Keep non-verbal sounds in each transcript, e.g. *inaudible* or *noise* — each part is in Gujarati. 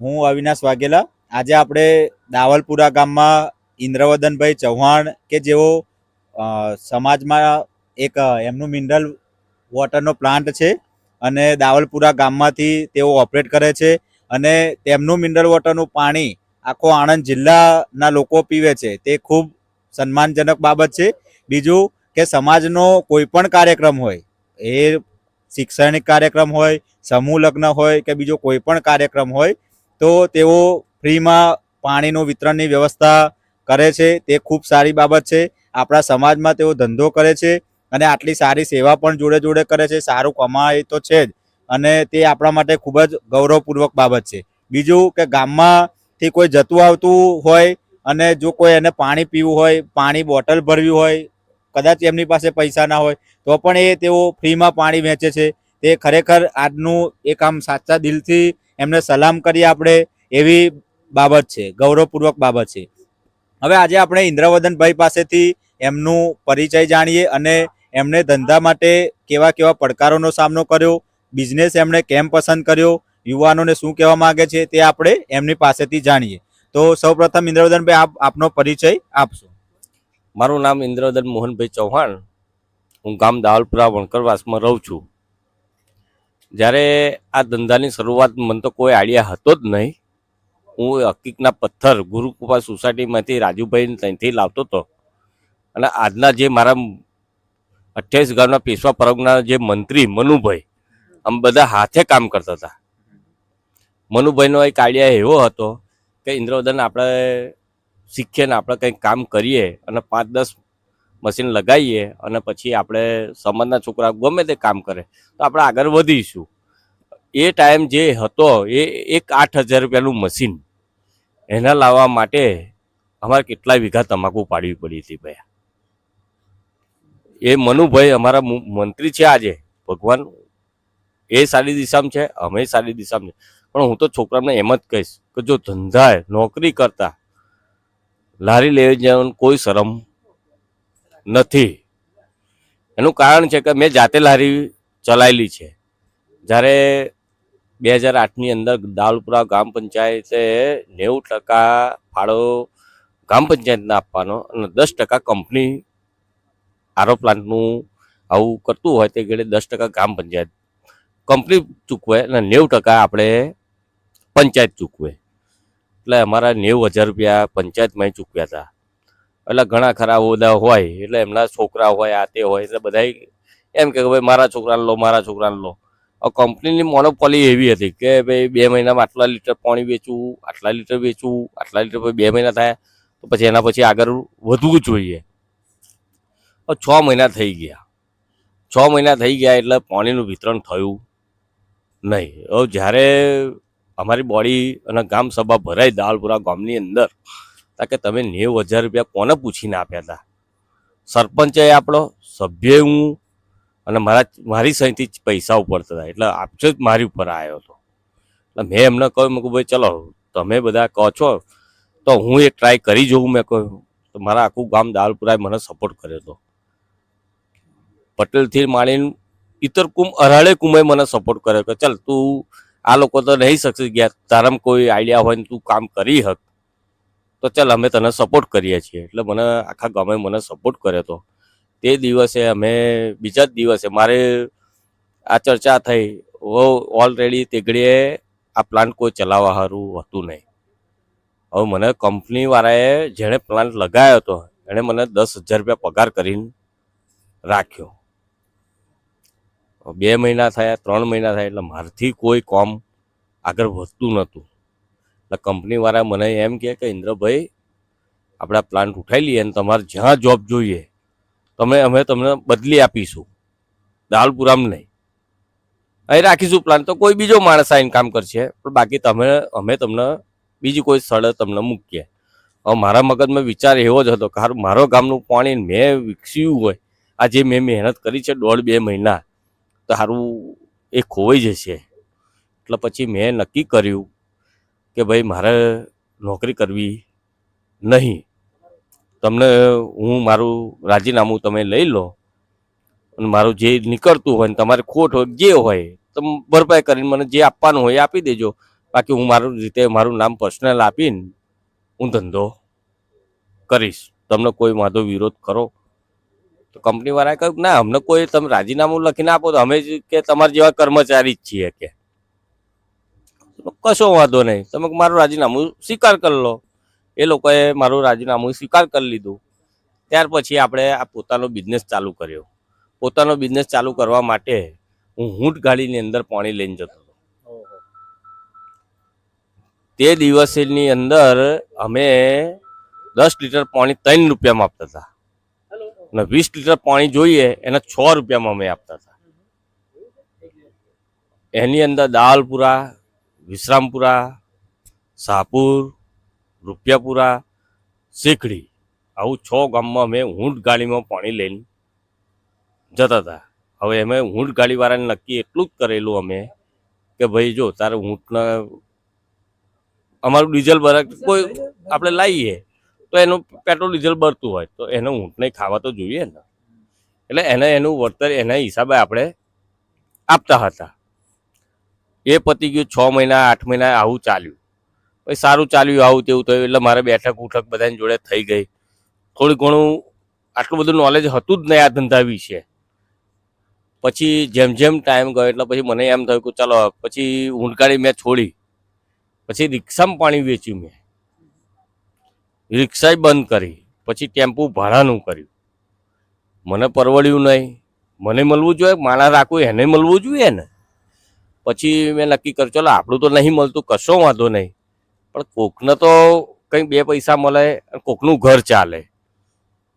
હું અવિનાશ વાઘેલા. આજે આપણે દાવલપુરા ગામમાં ઇન્દ્રવદનભાઈ ચૌહાણ કે જેઓ સમાજમાં એક એમનું મિનરલ વોટરનો પ્લાન્ટ છે અને દાવલપુરા ગામમાંથી તેઓ ઓપરેટ કરે છે અને તેમનું મિનરલ વોટરનું પાણી આખો આણંદ જિલ્લાના લોકો પીવે છે. તે ખૂબ સન્માનજનક બાબત છે. બીજું કે સમાજનો કોઈ પણ કાર્યક્રમ હોય, એ શૈક્ષણિક કાર્યક્રમ હોય, સમૂહ લગ્ન હોય કે બીજો કોઈ પણ કાર્યક્રમ હોય તો તેઓ ફ્રીમાં પાણીનું વિતરણની વ્યવસ્થા કરે છે. તે ખૂબ સારી બાબત છે. આપણા સમાજમાં તેઓ ધંધો કરે છે અને આટલી સારી સેવા પણ જોડે જોડે કરે છે. સારું કમાય તો છે જ અને તે આપણા માટે ખૂબ જ ગૌરવપૂર્વક બાબત છે. બીજું કે ગામમાંથી કોઈ જતું આવતું હોય અને જો કોઈ એને પાણી પીવું હોય, પાણી બોટલ ભરવી હોય, કદાચ એમની પાસે પૈસા ના હોય, તો પણ એ તેઓ ફ્રીમાં પાણી વેચે છે. તે ખરેખર આજનું એ કામ સાચા દિલથી એમને સલામ કરીએ આપણે એવી બાબત છે, ગૌરવપૂર્વક બાબત છે. હવે આજે આપણે ઇન્દ્રવદનભાઈ પાસેથી એમનું પરિચય જાણીએ અને એમને ધંધા માટે કેવા કેવા પડકારોનો સામનો કર્યો, બિઝનેસ એમણે કેમ પસંદ કર્યો, યુવાનોને શું કહેવા માગે છે તે આપણે એમની પાસેથી જાણીએ. તો સૌપ્રથમ ઇન્દ્રવદનભાઈ આપ આપનો પરિચય આપશો. મારું નામ ઇન્દ્રવદન મોહનભાઈ ચૌહાણ. હું ગામ દાવલપુરા વણકરવાસમાં રહું છું. જ્યારે આ ધંધાની શરૂઆત મને તો કોઈ આઈડિયા હતો જ નહીં. હું હકીકના પથ્થર ગુરુકૃપા સોસાયટીમાંથી રાજુભાઈ ત્યાંથી લાવતો હતો. અને આજના જે મારા અઠ્યાવીસ ગામના પેશવા પરગના જે મંત્રી મનુભાઈ, આમ બધા હાથે કામ કરતા હતા. મનુભાઈનો એક આઈડિયા એવો હતો કે, ઇન્દ્રવદન, આપણે શીખીએ ને આપણે કંઈક કામ કરીએ અને પાંચ દસ મશીન લગાવીએ અને પછી આપણે સમાજના છોકરા ગમે તે કામ કરે, તો આપણે આગળ વધીશું. એ ટાઈમ જે હતો, એ એક આઠ હજાર રૂપિયાનું મશીન એના લાવવા માટે અમારે કેટલાય વીઘા તમાકુ પાડવી પડી હતી ભાઈ એ મનુભાઈ અમારા મંત્રી છે આજે, ભગવાન એ સારી દિશામાં છે, અમે સારી દિશામાં છે. પણ હું તો છોકરાને એમ જ કહીશ કે જો ધંધા નોકરી કરતા, લારી લેવી જવાનું કોઈ શરમ નથી. એનું કારણ છે કે મેં જાતે લારી ચલાવેલી છે. જ્યારે બે હજાર આઠની અંદર દાલપુરા ગ્રામ પંચાયતે નેવું ટકા ફાળો ગ્રામ પંચાયતને આપવાનો અને દસ ટકા કંપની આરો પ્લાન્ટનું આવું કરતું હોય તે ઘડે દસ ટકા ગ્રામ પંચાયત કંપની ચૂકવે અને નેવું ટકા આપણે પંચાયત ચૂકવે. એટલે અમારા નેવું હજાર રૂપિયા પંચાયતમાં ચૂકવ્યા હતા. એટલે ઘણા ખરા ઓદા હોય, એટલે એમના છોકરા હોય, આ તે હોય, એટલે બધા એમ કે ભાઈ મારા છોકરાને લો, મારા છોકરાને લો. કંપનીની મોનોપોલી એવી હતી કે ભાઈ બે મહિનામાં આટલા લીટર પાણી વેચવું, આટલા લીટર વેચવું, આટલા લીટર બે મહિના થાય, તો પછી એના પછી આગળ વધવું જોઈએ. છ મહિના થઈ ગયા. છ મહિના થઈ ગયા એટલે પાણીનું વિતરણ થયું નહીં. હવે જ્યારે અમારી બોડી અને ગામ સભા ભરાઈ દાલપુરા ગામની અંદર તા કે તમે નેવું હજાર રૂપિયા કોને પૂછીને આપ્યા હતા સરપંચે આપણો સભ્ય હું અને મારા, મારી સહીથી પૈસા ઉપર હતા એટલે આપજો જ મારી ઉપર આવ્યો હતો એટલે મેં એમને કહ્યું, મેં કહું ભાઈ, ચલો, તમે બધા કહો છો, તો હું એ ટ્રાય કરી જોઉં. મેં કહ્યું, તો મારા આખું ગામ દાલપુરાએ મને સપોર્ટ કર્યો હતો પટેલથી માણીને ઇતર કુમ, અરાળે કુમે મને સપોર્ટ કર્યો કે, ચાલ, તું આ લોકો તો નહીં શકશે ગયા તારામાં કોઈ આઈડિયા હોય ને તું કામ કરી હક. તો ચાલ, અમે તને સપોર્ટ કરીએ છીએ. એટલે મને આખા ગામે મને સપોર્ટ કર્યો હતો તે દિવસે અમે, બીજા જ દિવસે મારે આ ચર્ચા થઈ. ઓલરેડી તેગડીએ આ પ્લાન્ટ કોઈ ચલાવવા સારું હતું નહીં. હવે મને કંપનીવાળાએ જેણે પ્લાન્ટ લગાવ્યો હતો એણે મને દસ હજાર રૂપિયા પગાર કરીને રાખ્યો. બે મહિના થયા, ત્રણ મહિના થયા, એટલે મારથી કોઈ કોમ આગળ વધતું નહોતું. એટલે કંપનીવાળા મને એમ કહે કે, ઇન્દ્રભાઈ, આપણા પ્લાન્ટ ઉઠાવી લઈએ અને તમારે જ્યાં જોબ જોઈએ, તમે, અમે તમને બદલી આપીશું. દાલપુરામ નહીં. અહીં રાખીશું પ્લાન તો કોઈ બીજો માણસ આવીને કામ કરશે. પણ બાકી તમે, અમે તમને બીજી કોઈ સ્થળે તમને મૂકીએ. હવે મારા મગજમાં વિચાર એવો જ હતો કે મારો ગામનું પાણી મેં વિકસ્યું હોય આ જે મેં મહેનત કરી છે દોઢ બે મહિના, તો સારું એ ખોવાઈ જશે. એટલે પછી મેં નક્કી કર્યું કે ભાઈ મારે નોકરી કરવી નહીં. તમને હું મારું રાજીનામું તમે લઈ લો. અને મારું જે નીકળતું હોય ને તમારે ખોટ હોય, જે હોય તમે ભરપાઈ કરીને મને જે આપવાનું હોય આપી દેજો. બાકી હું મારું રીતે મારું નામ પર્સનલ આપીને હું ધંધો કરીશ. તમને કોઈ વાંધો, વિરોધ કરો. તો કંપનીવાળાએ કહ્યું ના, અમને કોઈ તમે રાજીનામું લખીને આપો તો અમે કે તમારા જેવા કર્મચારી જ છીએ કે. કશો વાંધો નહીં. તમે મારું રાજીનામું સ્વીકાર કરી લો. એ લોકોએ મારું રાજીનામું સ્વીકાર કરી લીધું. ત્યાર પછી આપણે આ પોતાનો બિઝનેસ ચાલુ કર્યો. પોતાનો બિઝનેસ ચાલુ કરવા માટે હું ઊંટ ગાડીની અંદર પાણી લઈને જતો હતો. તે દિવસની અંદર અમે દસ લીટર પાણી ત્રણ રૂપિયામાં આપતા હતા. અને વીસ લીટર પાણી જોઈએ એના છ રૂપિયામાં અમે આપતા હતા. એની અંદર દાલપુરા વિશ્રામપુરા, શાહપુર, રૂપિયાપુરા, શીખડી આવું છ ગામમાં અમે ઊંટ ગાડીમાં પાણી લઈને જતા હતા. હવે અમે ઊંટ ગાડીવાળાને નક્કી એટલું જ કરેલું અમે કે ભાઈ જો તારે ઊંટના અમારું ડીઝલ ભરા કોઈ આપણે લાવીએ તો એનું પેટ્રોલ ડીઝલ ભરતું હોય તો એને ઊંટને ખાવા તો જોઈએ ને. એટલે એને એનું વળતર એના હિસાબે આપણે આપતા હતા. એ પતી ગયું છ મહિના, આઠ મહિના આવું ચાલ્યું. પછી સારું ચાલ્યું આવું તેવું થયું એટલે મારે બેઠક ઉઠક બધાની જોડે થઈ ગઈ. થોડું ઘણું આટલું બધું નોલેજ હતું જ નહીં આ ધંધા વિશે. પછી જેમ જેમ ટાઈમ ગયો એટલે પછી મને એમ થયું કે ચાલો પછી ઊંડકાળી મેં છોડી. પછી રિક્ષામાં પાણી વેચ્યું મેં. રિક્ષાય બંધ કરી. પછી ટેમ્પો ભાડાનું કર્યું. મને પરવડ્યું નહીં. મને મળવું જોઈએ માણા રાખવું એને મળવું જોઈએ ને? પછી મેં નક્કી કર્યું, ચલો, આપણું તો નહીં મળતું, કશો વાંધો નહીં. પણ કોકને તો કંઈ બે પૈસા મળે અને કોકનું ઘર ચાલે.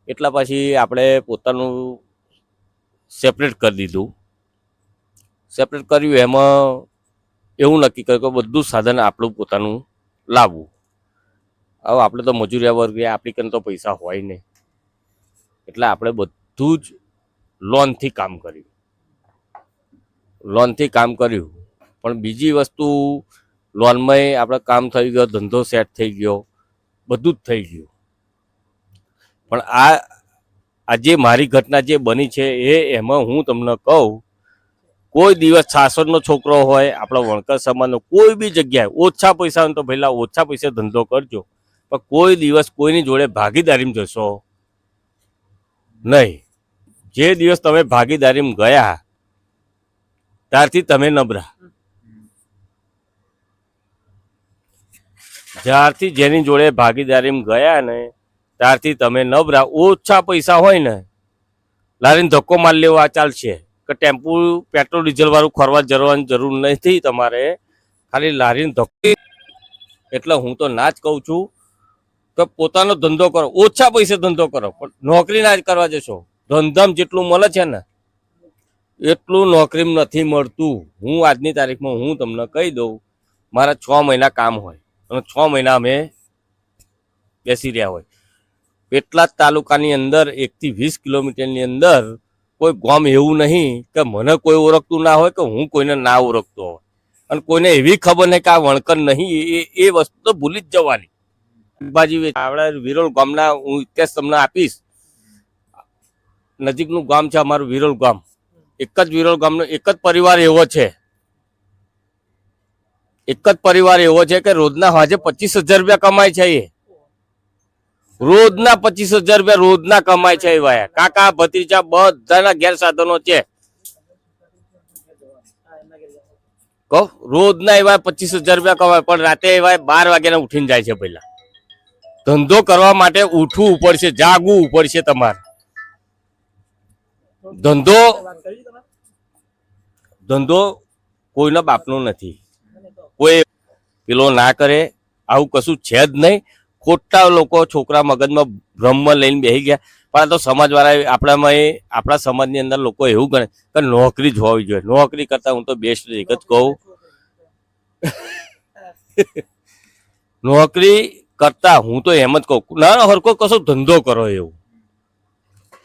એટલા પછી આપણે પોતાનું સેપરેટ કરી દીધું. સેપરેટ કર્યું, એમાં એવું નક્કી કર્યું કે બધું સાધન આપણું પોતાનું લાવવું. હવે આપણે તો મજૂરિયા વર્ગે આપણી કન તો પૈસા હોય નહીં. એટલે આપણે બધું જ લોનથી કામ કર્યું. લોનથી કામ કર્યું. પણ બીજી વસ્તુ લોનમાં આપણે કામ થઈ ગયો, ધંધો સેટ થઈ ગયો, બધું જ થઈ ગયું. પણ આ આ જે મારી ઘટના જે બની છે એ, એમાં હું તમને કહું, કોઈ દિવસ સાસરનો છોકરો હોય, આપણા વણકર સમાજનો, કોઈ બી જગ્યાએ, ઓછા પૈસા હોય તો પહેલાં ઓછા પૈસે ધંધો કરજો. પણ કોઈ દિવસ કોઈની જોડે ભાગીદારીમાં જશો નહીં. જે દિવસ તમે ભાગીદારીમાં ગયા, ત્યારથી તમે નબળા. જ્યારથી જેની જોડે ભાગીદારીમાં ગયા ને, ત્યારથી તમે નબળા, ઓછા પૈસા હોય ને, લારીને ધક્કો માર લેવો આ ચાલશે. કે ટેમ્પો, પેટ્રોલ ડીઝલ વાળું ખોરવા જરવાની જરૂર નથી તમારે. ખાલી લારીને ધક્કો એટલે હું તો ના જ કહું છું કે પોતાનો ધંધો કરો. ઓછા પૈસે ધંધો કરો, પણ નોકરી ના જ કરવા જશો. ધંધામાં જેટલું મળે છે ને, એટલું નોકરીમાં નથી મળતું. હું આજની તારીખમાં હું તમને કહી દઉં, મારા છ મહિના કામ હોય. અને છ મહિના અમે બેસી રહ્યા હોય. એટલા જ તાલુકાની અંદર એકથી વીસ કિલોમીટરની અંદર કોઈ ગામ એવું નહીં કે મને કોઈ ઓળખતું ના હોય કે હું કોઈને ના ઓળખતો હોય. અને કોઈને એવી ખબર નહીં કે આ વણકર નહીં, એ એ વસ્તુ તો ભૂલી જ જવાની. શાકભાજી આપણા વિરોલ ગામના, હું ઇતિહાસ તમને આપીશ. નજીકનું ગામ છે અમારું વિરોલ ગામ. એક જ વિરોલ ગામનો, એક જ પરિવાર એવો છે. એક જ પરિવાર એવો છે કે રોજના હાજે પચીસ હજાર રૂપિયા કમાય છે એ. રોજના પચીસ હજાર રૂપિયા રોજના કમાય છે એ કાકા, ભત્રીજા બધાના ગેર સાધનો છે. કહો, રોજના એવા પચીસ હજાર રૂપિયા કમાય, પણ રાતે એવા બાર વાગ્યાના ઉઠીને જાય છે પહેલા. ધંધો કરવા માટે ઉઠવું પડશે, જાગવું પડશે તમારે. ધંધો ધંધો કોઈના બાપનો નથી. કોઈ પેલો ના કરે આવું કશું છે જ નહીં. ખોટા લોકો છોકરા મગજમાં ભ્રમમાં લઈને બેસી ગયા. પણ તો સમાજવાળા આપણામાં એ આપણા સમાજની અંદર લોકો એવું ગણે કે નોકરી જ હોવી જોઈએ. નોકરી કરતા હું તો બેસ્ટ એક જ કહું. *laughs* નોકરી કરતા હું તો એમ જ કહું. ના ના હરકો કશો ધંધો કરો એવું.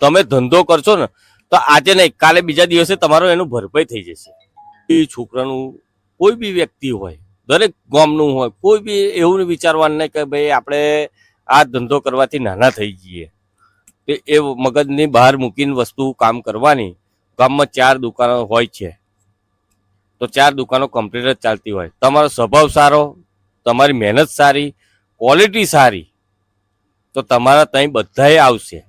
તમે ધંધો કરશો ને તો આજે નહીં કાલે બીજા દિવસે તમારો એનું ભરપાઈ થઈ જશે. એ છોકરાનું કોઈ બી વ્યક્તિ હોય દરેક ગામનું હોય, કોઈ બી એવું વિચારવાનું નહીં કે ભાઈ આપણે આ ધંધો કરવાથી નાના થઈ જઈએ. તે એ મગજની બહાર મૂકીને વસ્તુ કામ કરવાની, ગામમાં ચાર દુકાનો હોય છે. તો ચાર દુકાનો કમ્પ્લીટ જ ચાલતી હોય. તમારો સ્વભાવ સારો, તમારી મહેનત સારી ક્વોલિટી સારી, તો તમારા ત્યાં બધાએ આવશે.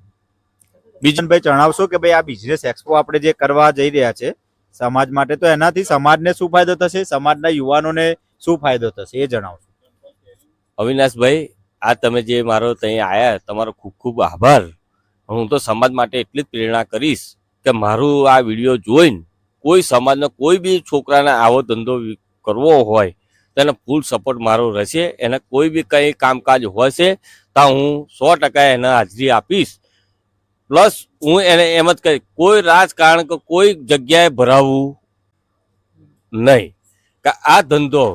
બીજન ભાઈ જણાવશો કે ભાઈ આ બિઝનેસ એક્સપો આપણે જે કરવા જઈ રહ્યા છે, સમાજ માટે તો એનાથી સમાજને શું ફાયદો થશે? સમાજના યુવાનોને શું ફાયદો થશે એ જણાવશો. અવિનાશભાઈ, આ તમે જે મારો ત્યાં આયા, તમારો ખૂબ ખૂબ આભાર. હું તો સમાજ માટે એટલી જ પ્રેરણા કરીશ કે મારું આ વીડિયો જોઈને કોઈ સમાજનો કોઈ બી છોકરાને આવો ધંધો કરવો હોય તો એને ફૂલ સપોર્ટ મારો રહેશે. એને કોઈ બી કંઈ કામકાજ હશે તો હું સો ટકા એને હાજરી આપીશ. પ્લસ હું એને એમ જ કહીશ, કોઈ રાજકારણ કે કોઈ જગ્યાએ ભરાવવું નહીં. કે આ ધંધો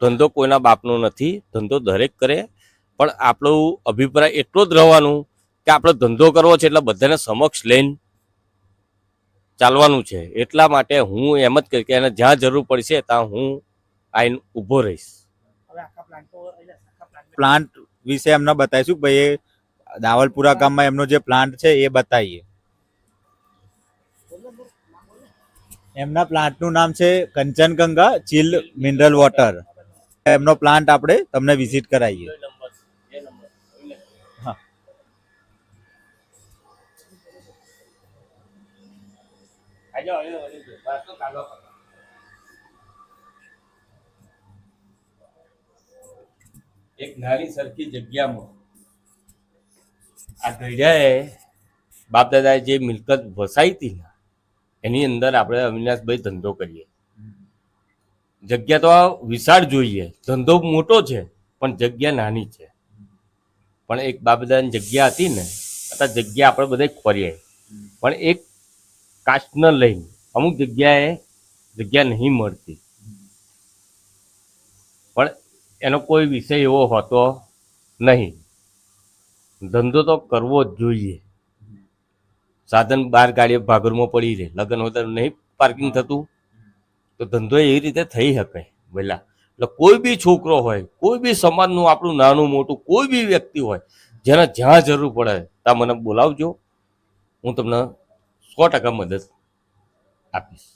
ધંધો કોઈના બાપનો નથી ધંધો દરેક કરે. પણ આપણો અભિપ્રાય એટલો જ રહેવાનું કે આપણે ધંધો કરવો છે એટલે બધાને સમક્ષ લઈને ચાલવાનું છે. એટલા માટે હું એમ જ કહીશ કે એને જ્યાં જરૂર પડશે ત્યાં હું આઈને ઊભો રહીશ. પ્લાન્ટ વિશે એમને બતાવીશું ભાઈ દાવલપુરા ગામમાં એમનો જે પ્લાન્ટ છે એ બતાવીએ. એમના પ્લાન્ટનું નામ છે કંચનગંગા ચિલ મિનરલ વોટર એમનો પ્લાન્ટ આપણે તમને વિઝિટ કરાવીએ. એક નાની સરખી જગ્યામાં આ ગઢિયાએ બાપ દાદાએ જે મિલકત વસાઈ હતી એની અંદર આપણે અવિનાશભાઈ ધંધો કરીએ. જગ્યા તો વિશાળ જોઈએ. ધંધો મોટો છે, પણ જગ્યા નાની છે. પણ એક બાબદાની જગ્યા હતી ને અત્યારે જગ્યા આપણે બધા ખોરીએ. પણ એક કાસ્ટને લઈને અમુક જગ્યાએ જગ્યા નહીં મળતી. પણ એનો કોઈ વિષય એવો હોતો નહીં. ધંધો તો કરવો જ જોઈએ. સાધન બાર ગાડીઓ ભાગરમાં પડી રહે. લગ્ન હોય નહીં પાર્કિંગ થતું. તો ધંધો એવી રીતે થઈ શકે પહેલા એટલે કોઈ બી છોકરો હોય, કોઈ બી સમાજનું આપણું નાનું મોટું કોઈ બી વ્યક્તિ હોય, જેને જ્યાં જરૂર પડે, ત્યાં મને બોલાવજો. હું તમને સો ટકા મદદ આપીશ.